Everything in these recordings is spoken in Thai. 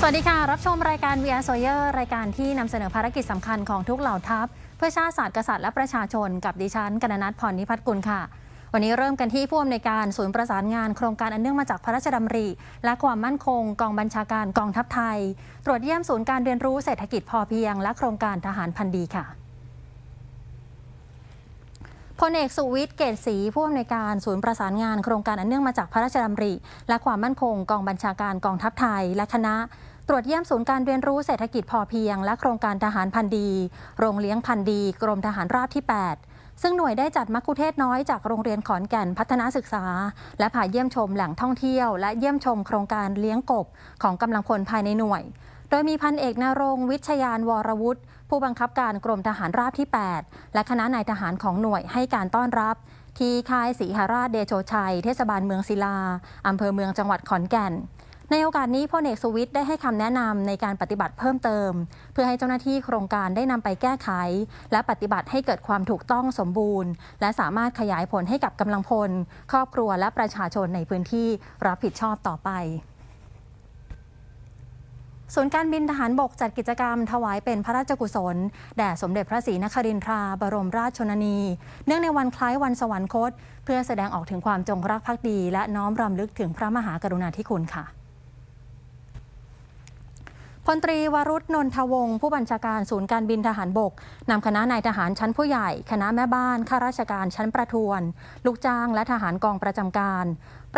สวัสดีค่ะ รับชมรายการ VR s o y e r รายการที่นำเสนอภารกิจสำคัญของทุกเหล่าทัพ เพื่อชาติศาสตร์กษัตริย์และประชาชนกับดิฉันกนนัทพรนิพัฒน์กุลค่ะ วันนี้เริ่มกันที่ผู้อำนวยการศูนย์ประสานงานโครงการอันเนื่องมาจากพระราชดำริ และความมั่นคง กองบัญชาการกองทัพไทย ตรวจเยี่ยมศูนย์การเรียนรู้เศรษฐกิจพอเพียง และโครงการทหารพันธีค่ะ พลเอกสุวิทย์เกตศรีผู้อำนวยการศูนย์ประสานงานโครงการอันเนื่องมาจากพระราชดำริ และความมั่นคงกองบัญชาการกองทัพไทย และคณะ ตรวจเยี่ยมศูนย์การเรียนรู้เศรษฐกิจพอเพียง และโครงการทหารพันธีโรงเลี้ยงพันธีกรมทหารราบที่ 8ซึ่งหน่วยได้จัดมักคุเทศน้อยจากโรงเรียนขอนแก่นพัฒนาศึกษา และผ่าเยี่ยมชมแหล่งท่องเที่ยว และเยี่ยมชมโครงการเลี้ยงกบของกำลังพลภายในหน่วย โดยมีพันเอกนรงวิชยานวรวุฒิ ผู้บังคับการกรมทหารราบที่ 8 และคณะนายทหารของหน่วยให้การต้อนรับ ที่ค่ายศรีหราชเดโชชัย เทศบาลเมืองศิลาอำเภอเมืองจังหวัดขอนแก่น ในโอกาสนี้พลเอกสุวิทย์ได้ให้คำแนะนำในการปฏิบัติเพิ่มเติม เพื่อให้เจ้าหน้าที่โครงการได้นำไปแก้ไข และปฏิบัติให้เกิดความถูกต้องสมบูรณ์ และสามารถขยายผลให้กับกำลังพล ครอบครัวและประชาชนในพื้นที่รับผิดชอบต่อไป ศูนย์การบินทหารบกจัดกิจกรรม ถวายเป็นพระราชกุศล แด่สมเด็จพระศรีนครินทรา บรมราชชนนี เนื่องในวันคล้ายวันสวรรคต เพื่อแสดงออกถึงความจงรักภักดี และน้อมรำลึกถึงพระมหากรุณาธิคุณค่ะพลตรีวรุษนนทวงศ์ผู้บัญชาการศูนย์การบินทหารบกนำคณะนายทหารชั้นผู้ใหญ่ คณะแม่บ้านข้าราชการชั้นประทวน ลูกจ้างและทหารกองประจำการ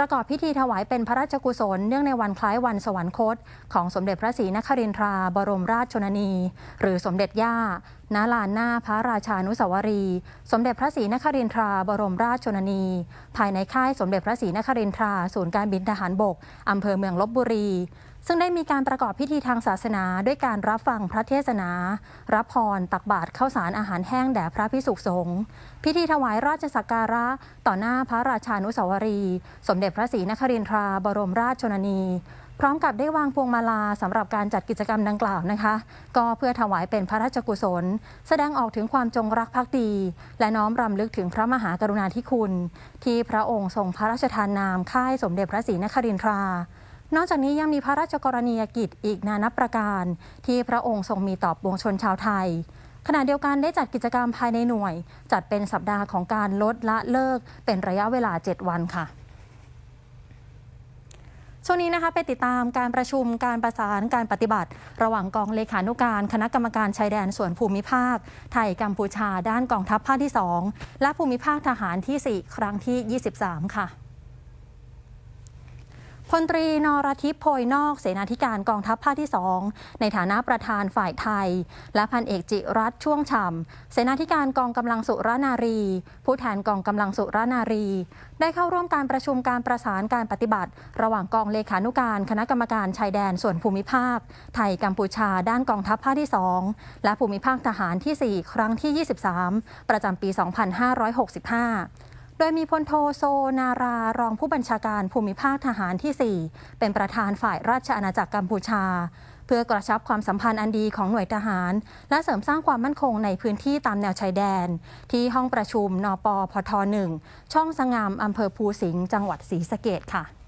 ประกอบพิธีถวายเป็นพระราชกุศลเนื่องในวันคล้ายวันสวรรคต ของสมเด็จพระศรีนครินทราบรมราชชนนี หรือสมเด็จย่าณลานหน้าพระราชานุสาวรี สมเด็จพระศรีนครินทราบรมราชชนนี ภายในค่ายสมเด็จพระศรีนครินทราศูนย์การบินทหารบกอำเภอเมืองลบบุรี ซึ่งได้มีการประกอบพิธีทางศาสนาด้วยการรับฟังพระเทศนา รับพรตักบาตรข้าวสารอาหารแห้งแด่พระพิสุสงฆ์พิธีถวายราชสักการะต่อหน้าพระราชานุสาวรี สมเด็จพระศรีนครินทราบรมราชชนนี พร้อมกับได้วางพวงมาลาสำหรับการจัดกิจกรรมดังกล่าวนะคะ ก็เพื่อถวายเป็นพระราชกุศล แสดงออกถึงความจงรักภักดี และน้อมรำลึกถึงพระมหากรุณาธิคุณ ที่พระองค์ทรงพระราชทานนามค่ายสมเด็จพระศรีนครินทรานอกจากนี้ยังมีพระราชกรณียกิจอีกนานับประการ ที่พระองค์ทรงมีต่อปวงชนชาวไทยขณะเดียวกันได้จัดกิจกรรมภายในหน่วย จัดเป็นสัปดาห์ของการลดละเลิกเป็นระยะเวลา 7 วันค่ะ ช่วงนี้นะคะไปติดตามการประชุมการประสานการปฏิบัติ ระหว่างกองเลขานุการคณะกรรมการชายแดนส่วนภูมิภาค ไทยกัมพูชาด้านกองทัพภาคที่ 2 และภูมิภาคทหารที่ 4 ครั้งที่ 23 ค่ะ พลตรีนรทิพย์โพยนอกเสนาธิการกองทัพภาคที่ 2 ในฐานะประธานฝ่ายไทย และพันเอกจิรัตช่วงฉ่ำเสนาธิการกองกำลังสุรนารี ผู้แทนกองกำลังสุรนารี ได้เข้าร่วมการประชุมการประสานการปฏิบัติ ระหว่างกองเลขานุการคณะกรรมการชายแดนส่วนภูมิภาค ไทยกัมพูชาด้านกองทัพภาคที่ 2 และภูมิภาคทหารที่ 4 ครั้งที่ 23 ประจำปี 2565 ดยมีพลโทโซนารารองผู้บัญชาการภูมิภาคทหารที่ 4 เป็นประธานฝ่ายราชอาณาจักรกัมพูชา เพื่อกระชับความสัมพันธ์อันดีของหน่วยทหาร และเสริมสร้างความมั่นคงในพื้นที่ตามแนวชายแดน ที่ห้องประชุมนปพท 1 ช่องสงามอำเภอภูสิงห์จังหวัดศรีสะเกดค่ะ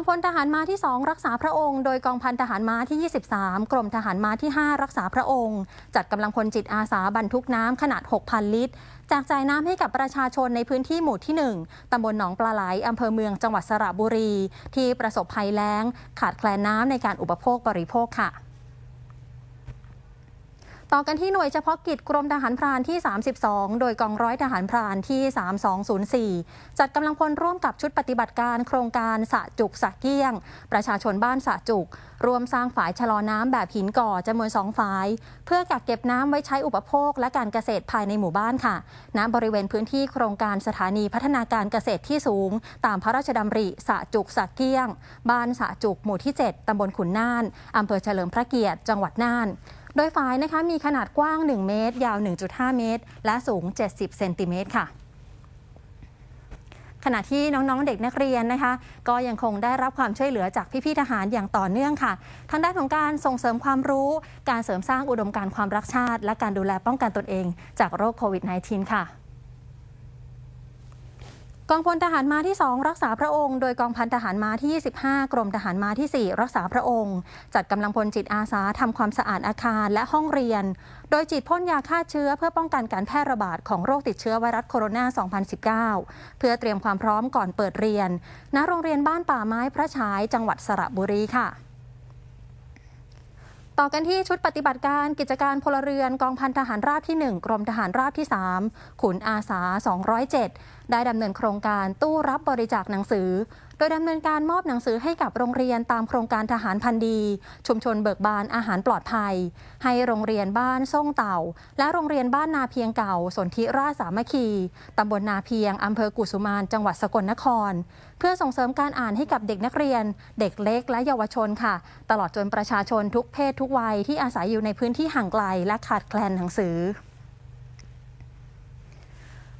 องพลทหารม้าที่ 2 รักษาพระองค์ โดยกองพันทหารม้าที่ 23 กรมทหารม้าที่ 5 รักษาพระองค์ จัดกำลังพลจิตอาสาบรรทุกน้ำขนาด 6,000 ลิตรแจกจ่ายน้ำให้กับประชาชนในพื้นที่หมู่ที่ 1 ตำบลหนองปลาไหลอำเภอเมืองจังหวัดสระบุรี ที่ประสบภัยแล้ง ขาดแคลนน้ำในการอุปโภคบริโภคค่ะ ต่อกันที่หน่วยเฉพาะกิจกรมทหารพรานที่ 32 โดยกองร้อยทหารพรานที่ 3204 จัดกำลังพลร่วมกับชุดปฏิบัติการโครงการสะจุกสะเกี้ยง ประชาชนบ้านสะจุกรวมสร้างฝายชะลอน้ำแบบหินก่อจำนวนสองฝาย เพื่อกักเก็บน้ำไว้ใช้อุปโภคและการเกษตรภายในหมู่บ้านค่ะณบริเวณพื้นที่โครงการสถานีพัฒนาการเกษตรที่สูง ตามพระราชดำริสะจุกสะเกี้ยง บ้านสะจุกหมู่ที่ 7 ตำบลขุนน่านอำเภอเฉลิมพระเกียรติจังหวัดน่าน โดยฝายนะคะมีขนาดกว้าง 1 เมตร ยาว 1.5 เมตร และสูง 70 เซนติเมตรค่ะขณะที่น้องๆ เด็กนักเรียนนะคะ ก็ยังคงได้รับความช่วยเหลือจากพี่ๆ ทหารอย่างต่อเนื่องค่ะ ทางด้านของการส่งเสริมความรู้ การเสริมสร้างอุดมการณ์ความรักชาติ และการดูแลป้องกันตนเอง จากโรคโควิด -19 ค่ะ กองพลทหารม้าที่ 2 รักษาพระองค์ โดยกองพันทหารม้าที่ 25 กรมทหารม้าที่ 4 รักษาพระองค์ จัดกำลังพลจิตอาสาทำความสะอาดอาคารและห้องเรียน โดยฉีดพ่นยาฆ่าเชื้อเพื่อป้องกันการแพร่ระบาดของโรคติดเชื้อไวรัสโคโรนา 2019 เพื่อเตรียมความพร้อมก่อนเปิดเรียน ณ โรงเรียนบ้านป่าไม้พระฉายจังหวัดสระบุรีค่ะต่อกันที่ชุดปฏิบัติการกิจการพลเรือนกองพันทหารราบที่ 1 กรมทหารราบที่ 3 ขุนอาสา 207 ได้ดำเนินโครงการตู้รับบริจาคหนังสือ โดยดำเนินการมอบหนังสือให้กับโรงเรียนตามโครงการทหารพันดี ชุมชนเบิกบานอาหารปลอดภัย ให้โรงเรียนบ้านส่งเต่า และโรงเรียนบ้านนาเพียงเก่า สนธิราชสามัคคีตำบลนาเพียงอำเภอกุสุมานจังหวัดสกลนคร เพื่อส่งเสริมการอ่านให้กับเด็กนักเรียน เด็กเล็กและเยาวชนค่ะ ตลอดจนประชาชนทุกเพศทุกวัยที่อาศัยอยู่ในพื้นที่ห่างไกลและขาดแคลนหนังสือ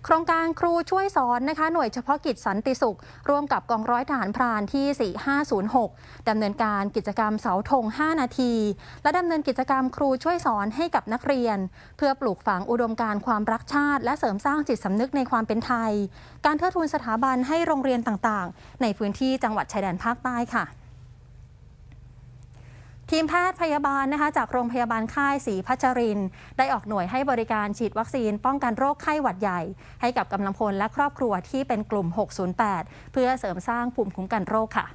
โครงการครูช่วยสอนนะคะหน่วยเฉพาะกิจสันติสุข ร่วมกับกองร้อยทหารพรานที่ 4506 ดำเนินการกิจกรรมเสาธง 5 นาที และดำเนินกิจกรรมครูช่วยสอนให้กับนักเรียน เพื่อปลูกฝังอุดมการความรักชาติ และเสริมสร้างจิตสำนึกในความเป็นไทย การเทิดทูนสถาบันให้โรงเรียนต่างๆ ในพื้นที่จังหวัดชายแดนภาคใต้ค่ะ ทีมแพทย์พยาบาลนะคะจากโรงพยาบาลค่ายศรีพัชริน ได้ออกหน่วยให้บริการฉีดวัคซีน ป้องกันโรคไข้หวัดใหญ่ ให้กับกำลังพลและครอบครัวที่เป็นกลุ่ม 608 เพื่อเสริมสร้างภูมิคุ้มกันโรคค่ะ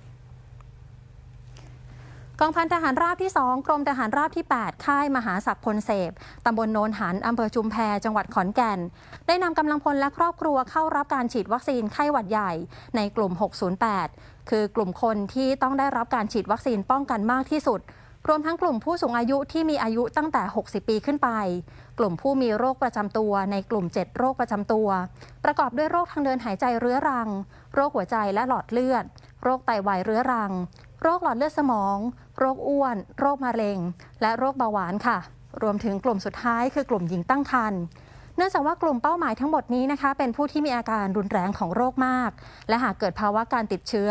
กองพันทหารราบที่ 2 กรมทหารราบที่ 8 ค่ายมหาศักดิ์พลเสพตำบลโนนหัน อำเภอชุมแพ จังหวัดขอนแก่น ได้นำกำลังพลและครอบครัวเข้ารับการฉีดวัคซีนไข้หวัดใหญ่ในกลุ่ม 608 คือกลุ่มคนที่ต้องได้รับการฉีดวัคซีนป้องกันมากที่สุด รวมทั้งกลุ่มผู้สูงอายุที่มีอายุตั้งแต่ 60 ปีขึ้นไป กลุ่มผู้มีโรคประจำตัวในกลุ่ม 7 โรคประจำตัว ประกอบด้วยโรคทางเดินหายใจเรื้อรัง โรคหัวใจและหลอดเลือด โรคไตวายเรื้อรัง โรคหลอดเลือดสมอง โรคอ้วน โรคมะเร็ง และโรคเบาหวานค่ะ รวมถึงกลุ่มสุดท้ายคือกลุ่มหญิงตั้งครรภ์เนื่องจากว่ากลุ่มเป้าหมายทั้งหมดนี้นะคะ เป็นผู้ที่มีอาการรุนแรงของโรคมาก และหากเกิดภาวะการติดเชื้อ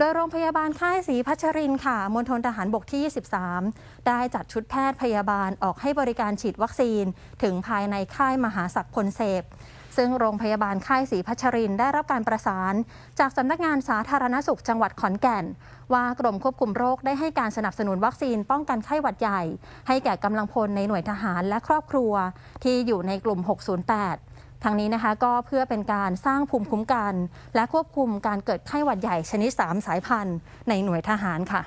โดยโรงพยาบาลค่ายศรีพัชรินค่ะ มณฑลทหารบกที่ 23 ได้จัดชุดแพทย์พยาบาลออกให้บริการฉีดวัคซีน ถึงภายในค่ายมหาศักดิ์พลเสพซึ่งโรงพยาบาลค่ายศรีพัชรินได้รับการประสาน จากสำนักงานสาธารณสุขจังหวัดขอนแก่น ว่ากรมควบคุมโรคได้ให้การสนับสนุนวัคซีนป้องกันไข้หวัดใหญ่ ให้แก่กำลังพลในหน่วยทหารและครอบครัว ที่อยู่ในกลุ่ม 608 ทางนี้นะคะก็เพื่อเป็นการสร้างภูมิคุ้มกัน และควบคุมการเกิดไข้หวัดใหญ่ชนิด 3 สายพันธุ์ ในหน่วยทหารค่ะ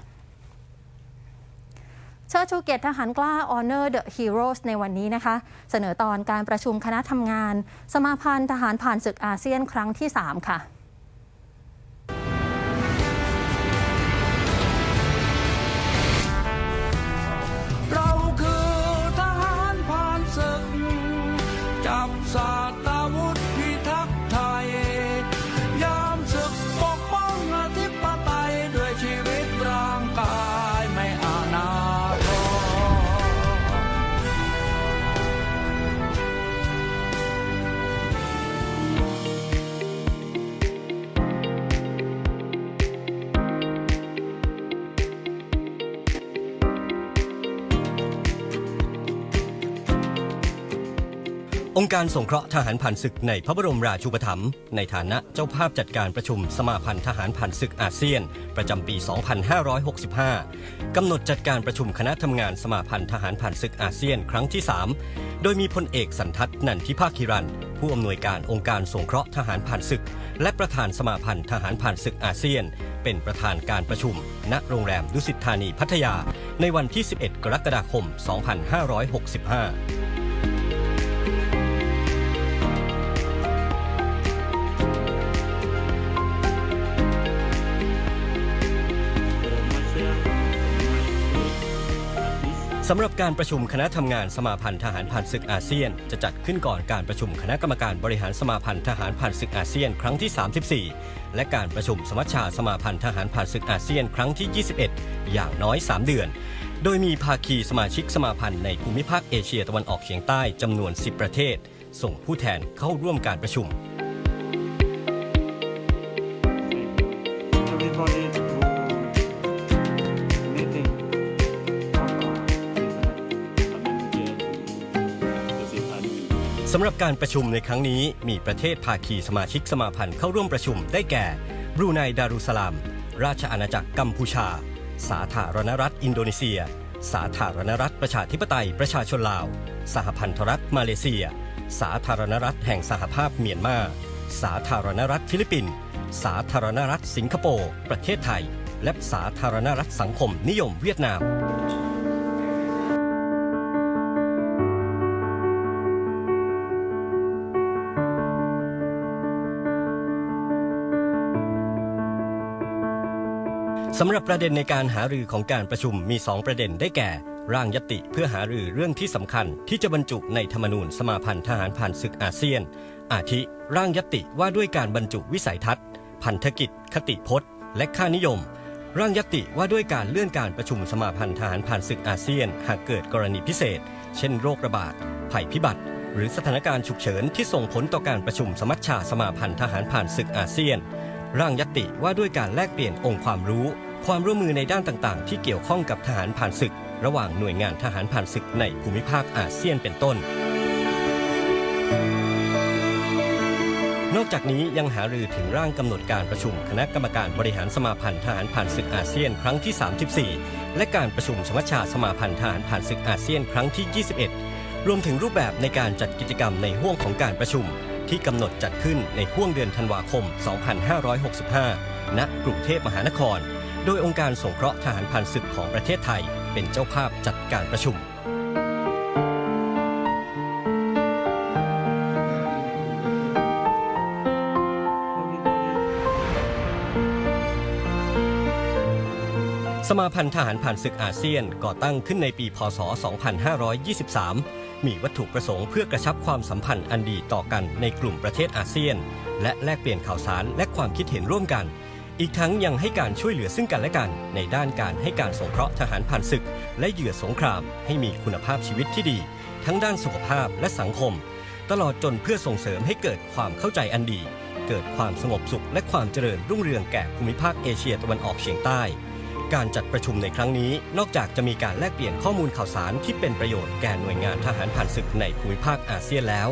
เชิดชูเกียรติทหารกล้า Honor the Heroes ในวันนี้นะคะ เสนอตอนการประชุมคณะทำงาน สมาพันธ์ทหารผ่านศึกอาเซียนครั้งที่ 3 ค่ะ องค์การสงเคราะห์ทหารผ่านศึกในพระบรมราชูปถัมภ์ในฐานะเจ้าภาพจัดการประชุมสมาพันธ์ทหารผ่านศึกอาเซียน ประจำปี 2565 กำหนดจัดการประชุมคณะทำงานสมาพันธ์ทหารผ่านศึกอาเซียนครั้งที่ 3 โดยมีพลเอกสันทัศน์นันทิภาคิรัน ผู้อำนวยการองค์การสงเคราะห์ทหารผ่านศึก และประธานสมาพันธ์ทหารผ่านศึกอาเซียน เป็นประธานการประชุม ณโรงแรมดุสิตธานีพัทยา ในวันที่ 11 กรกฎาคม 2565 สำหรับการประชุมคณะทำงานสมาพันธ์ทหารผ่านศึกอาเซียน จะจัดขึ้นก่อนการประชุมคณะกรรมการบริหารสมาพันธ์ทหารผ่านศึกอาเซียนครั้งที่ 34 และการประชุมสมัชชาสมาพันธ์ทหารผ่านศึกอาเซียนครั้งที่ 21 อย่างน้อย 3 เดือน โดยมีภาคีสมาชิกสมาพันธ์ในภูมิภาคเอเชียตะวันออกเฉียงใต้จำนวน 10 ประเทศ ส่งผู้แทนเข้าร่วมการประชุมำหรับการประชุมในครั้งนี้มีประเทศภาคีสมาชิกสมาพันธ์เข้าร่วมประชุมได้แก่บรูไนดารุสลาม ราชอาณาจักรกัมพูชา สาธารณรัฐอินโดนีเซีย สาธารณรัฐประชาธิปไตยประชาชนลาว สหพันธรัฐมาเลเซีย สาธารณรัฐแห่งสหภาพเมียนมา สาธารณรัฐฟิลิปปินส์สาธารณรัฐสิงคโปร์ประเทศไทย และสาธารณรัฐสังคมนิยมเวียดนาม สำหรับประเด็นในการหารือของการประชุมมี 2 ประเด็นได้แก่ ร่างยติเพื่อหารือเรื่องที่สำคัญที่จะบรรจุในธรรมนูญสมาพันธ์ทหารผ่านศึกอาเซียน อาทิ ร่างยติว่าด้วยการบรรจุวิสัยทัศน์ พันธกิจ คติพจน์ และค่านิยม ร่างยติว่าด้วยการเลื่อนการประชุมสมาพันธ์ทหารผ่านศึกอาเซียน หากเกิดกรณีพิเศษ เช่น โรคระบาด ภัยพิบัติ หรือสถานการณ์ฉุกเฉินที่ส่งผลต่อการประชุมสมัชชาสมาพันธ์ทหารผ่านศึกอาเซียน ร่างยติว่าด้วยการแลกเปลี่ยนองค์ความรู้ ความร่วมมือในด้านต่างๆ ที่เกี่ยวข้องกับทหารผ่านศึก ระหว่างหน่วยงานทหารผ่านศึกในภูมิภาคอาเซียนเป็นต้น นอกจากนี้ยังหารือถึงร่างกำหนดการประชุมคณะกรรมการบริหารสมาพันธ์ทหารผ่านศึกอาเซียนครั้งที่ 34 และการประชุมสมัชชาสมาพันธ์ทหารผ่านศึกอาเซียนครั้งที่ 21 รวมถึงรูปแบบในการจัดกิจกรรมในห่วงของการประชุมที่กำหนดจัดขึ้นในห่วงเดือนธันวาคม 2565 ณ กรุงเทพมหานคร โดยองค์การสงเคราะห์ทหารผ่านศึกของประเทศไทย เป็นเจ้าภาพจัดการประชุม สมาพันธ์ทหารผ่านศึกอาเซียนก่อตั้งขึ้นในปีพศ 2523 มีวัตถุประสงค์เพื่อกระชับความสัมพันธ์อันดีต่อกันในกลุ่มประเทศอาเซียน และแลกเปลี่ยนข่าวสารและความคิดเห็นร่วมกัน อีกทั้งยังให้การช่วยเหลือซึ่งกันและกัน ในด้านการให้การสงเคราะห์ทหารผ่านศึก และเหยื่อสงคราม ให้มีคุณภาพชีวิตที่ดี ทั้งด้านสุขภาพและสังคม ตลอดจนเพื่อส่งเสริมให้เกิดความเข้าใจอันดี เกิดความสงบสุขและความเจริญรุ่งเรืองแก่ภูมิภาคเอเชียตะวันออกเฉียงใต้ การจัดประชุมในครั้งนี้ นอกจากจะมีการแลกเปลี่ยนข้อมูลข่าวสารที่เป็นประโยชน์แก่หน่วยงานทหารผ่านศึกในภูมิภาคอาเซียนแล้ว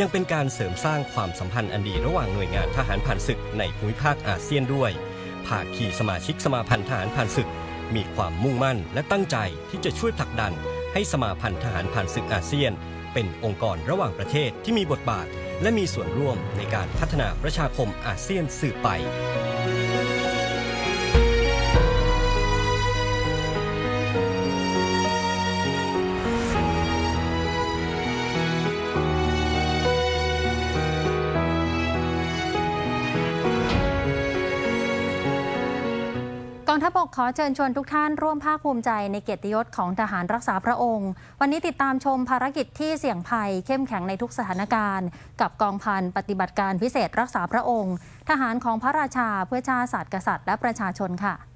ยังเป็นการเสริมสร้างความสัมพันธ์อันดีระหว่างหน่วยงานทหารผ่านศึกในภูมิภาคอาเซียนด้วย ภาคีสมาชิกสมาพันธ์ทหารผ่านศึก มีความมุ่งมั่นและตั้งใจที่จะช่วยผลักดัน ให้สมาพันธ์ทหารผ่านศึกอาเซียน เป็นองค์กรระหว่างประเทศที่มีบทบาท และมีส่วนร่วมในการพัฒนาประชาคมอาเซียนสืบไป อเชิญชวนทุกท่านร่วมภาคภูมิใจในเกียรติยศของทหารรักษาพระองค์ วันนี้ติดตามชมภารกิจที่เสี่ยงภัยเข้มแข็งในทุกสถานการณ์ กับกองพันปฏิบัติการพิเศษรักษาพระองค์ ทหารของพระราชาเพื่อชาติศาสตร์กษัตริย์และประชาชนค่ะ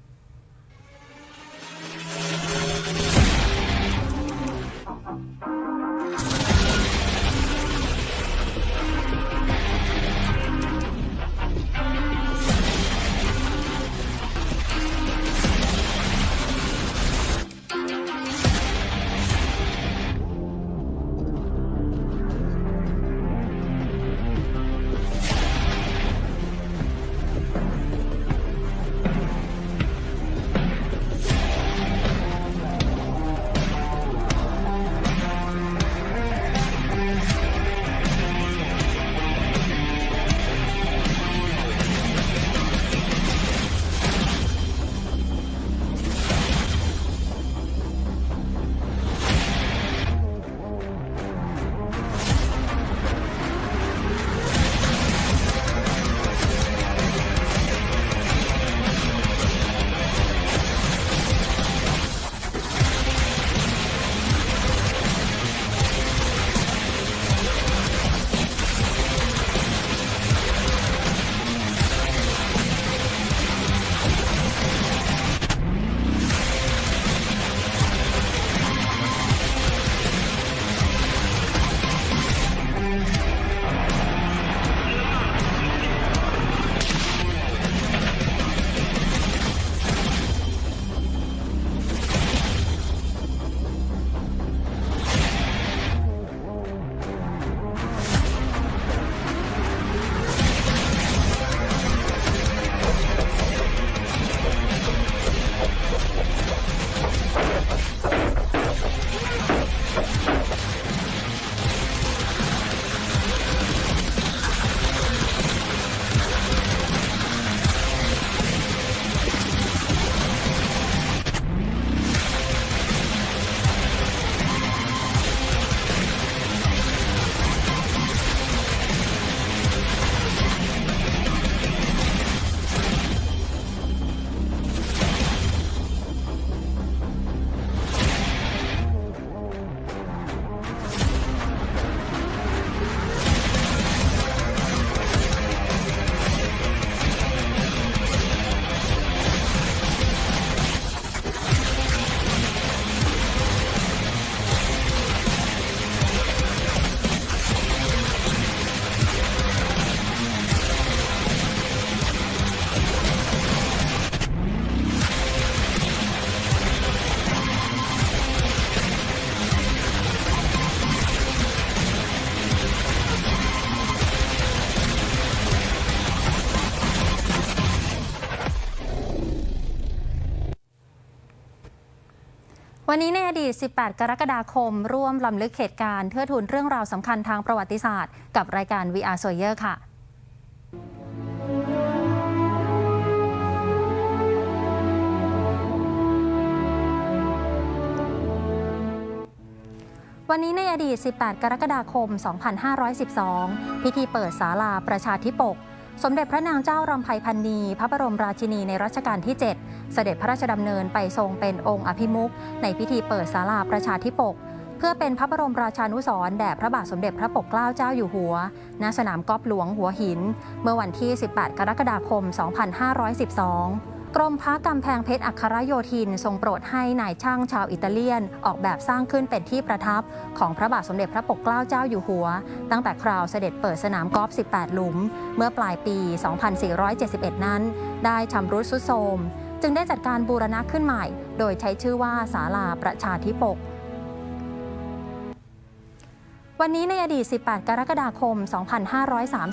วันนี้ในอดีต 18 กรกฎาคม ร่วมลำลึกเหตุการณ์เทื่อทูนเรื่องราวสำคัญทางประวัติศาสตร์ กับรายการ VR s o y e r ค่ะ วันนี้ในอดีต 18 กรกฎาคม 2512 พิธีเปิดศาลาประชาธิปก สมเด็จพระนางเจ้ารำไพพันนีพระบรมราชินีในรัชกาลที่ 7 เสด็จพระราชดำเนินไปทรงเป็นองค์อภิมุขในพิธีเปิดศาลาประชาธิปก เพื่อเป็นพระบรมราชานุสรณ์แด่พระบาทสมเด็จพระปกเกล้าเจ้าอยู่หัว ณ สนามกอล์ฟหลวงหัวหิน เมื่อวันที่ 18 กรกฎาคม 2512 กรมพระกำแพงเพชรอัครโยธิน ทรงโปรดให้นายช่างชาวอิตาเลียน ออกแบบสร้างขึ้นเป็นที่ประทับ ของพระบาทสมเด็จพระปกเกล้าเจ้าอยู่หัว ตั้งแต่คราวเสด็จเปิดสนามกอล์ฟ 18 หลุม เมื่อปลายปี 2471 นั้น ได้ชำรุดสุดโทรม จึงได้จัดการบูรณะขึ้นใหม่ โดยใช้ชื่อว่าศาลาประชาธิปก วันนี้ในอดีต 18 กรกฎาคม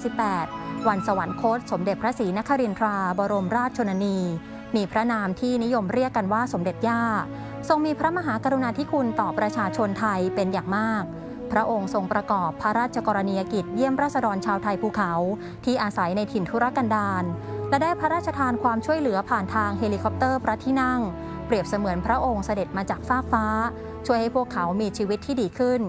2538 วันสวรรคต สมเด็จพระศรีนครินทรา บรมราชชนนี มีพระนามที่นิยมเรียกกันว่าสมเด็จย่า ทรงมีพระมหากรุณาธิคุณต่อประชาชนไทยเป็นอย่างมาก พระองค์ทรงประกอบพระราชกรณียกิจเยี่ยมราษฎรชาวไทยภูเขา ที่อาศัยในถิ่นทุรกันดาร และได้พระราชทานความช่วยเหลือผ่านทางเฮลิคอปเตอร์พระที่นั่ง เปรียบเสมือนพระองค์เสด็จมาจากฟากฟ้า ช่วยให้พวกเขามีชีวิตที่ดีขึ้น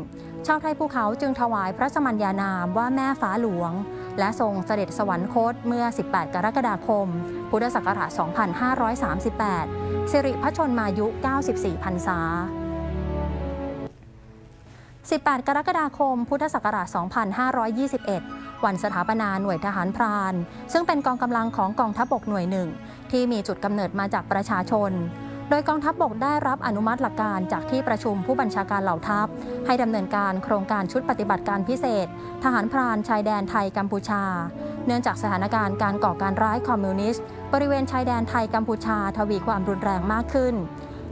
ชาวไทยภูเขาจึงถวายพระสมัญญานามว่าแม่ฟ้าหลวง และทรงเสด็จสวรรคตเมื่อ 18 กรกฎาคม พุทธศักราช 2538 สิริพระชนมายุ 94พรรษา 18 กรกฎาคม พุทธศักราช 2521 วันสถาปนาหน่วยทหารพราน ซึ่งเป็นกองกำลังของกองทัพบกหน่วยหนึ่ง ที่มีจุดกำเนิดมาจากประชาชน โดยกองทัพบกได้รับอนุมัติหลักการจากที่ประชุมผู้บัญชาการเหล่าทัพ ให้ดำเนินการโครงการชุดปฏิบัติการพิเศษ ทหารพรานชายแดนไทยกัมพูชา เนื่องจากสถานการณ์การก่อการร้ายคอมมิวนิสต์ บริเวณชายแดนไทยกัมพูชาทวีความรุนแรงมากขึ้น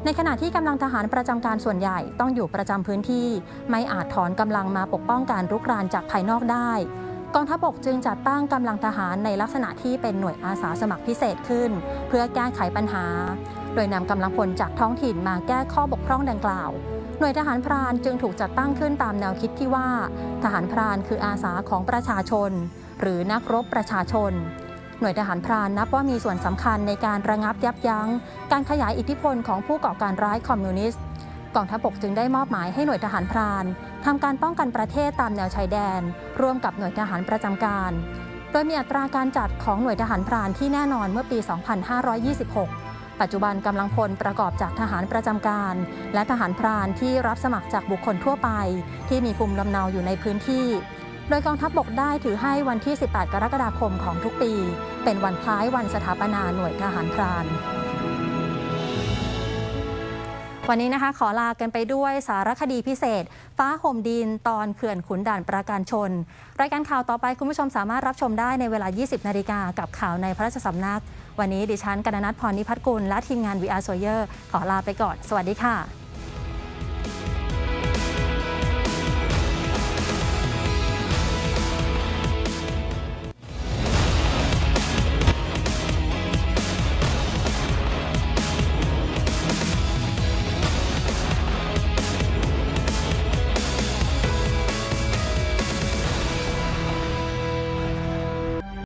ในขณะที่กำลังทหารประจำการส่วนใหญ่ต้องอยู่ประจำพื้นที่ ไม่อาจถอนกำลังมาปกป้องการรุกรานจากภายนอกได้กองทัพบกจึงจัดตั้งกำลังทหารในลักษณะที่เป็นหน่วยอาสาสมัครพิเศษขึ้น เพื่อแก้ไขปัญหา โดยนำกำลังพลจากท้องถิ่นมาแก้ข้อบกพร่องดังกล่าว หน่วยทหารพรานจึงถูกจัดตั้งขึ้นตามแนวคิดที่ว่า ทหารพรานคืออาสาของประชาชน หรือนักรบประชาชน หน่วยทหารพรานนับว่ามีส่วนสำคัญในการระงับยับยั้ง การขยายอิทธิพลของผู้ก่อการร้ายคอมมิวนิสต์กองทัพบกจึงได้มอบหมายให้หน่วยทหารพรานทำการป้องกันประเทศตามแนวชายแดน ร่วมกับหน่วยทหารประจำการ โดยมีอัตราการจัดของหน่วยทหารพรานที่แน่นอนเมื่อปี 2526 ปัจจุบันกำลังพลประกอบจากทหารประจำการ และทหารพรานที่รับสมัครจากบุคคลทั่วไป ที่มีภูมิลำเนาอยู่ในพื้นที่ โดยกองทัพบกได้ถือให้วันที่ 18 กรกฎาคมของทุกปี เป็นวันคล้ายวันสถาปนาหน่วยทหารพรานวันนี้นะคะขอลากันไปด้วยสารคดีพิเศษ ฟ้าห่มดินตอนเขื่อนขุนด่านประการชน รายการข่าวต่อไปคุณผู้ชมสามารถรับชมได้ในเวลา 20 นาฬิกากับข่าวในพระราชสำนัก วันนี้ดิฉันกนนัทพรนิพัฒน์กุลและทีมงาน VR s o y e r ขอลาไปก่อน สวัสดีค่ะ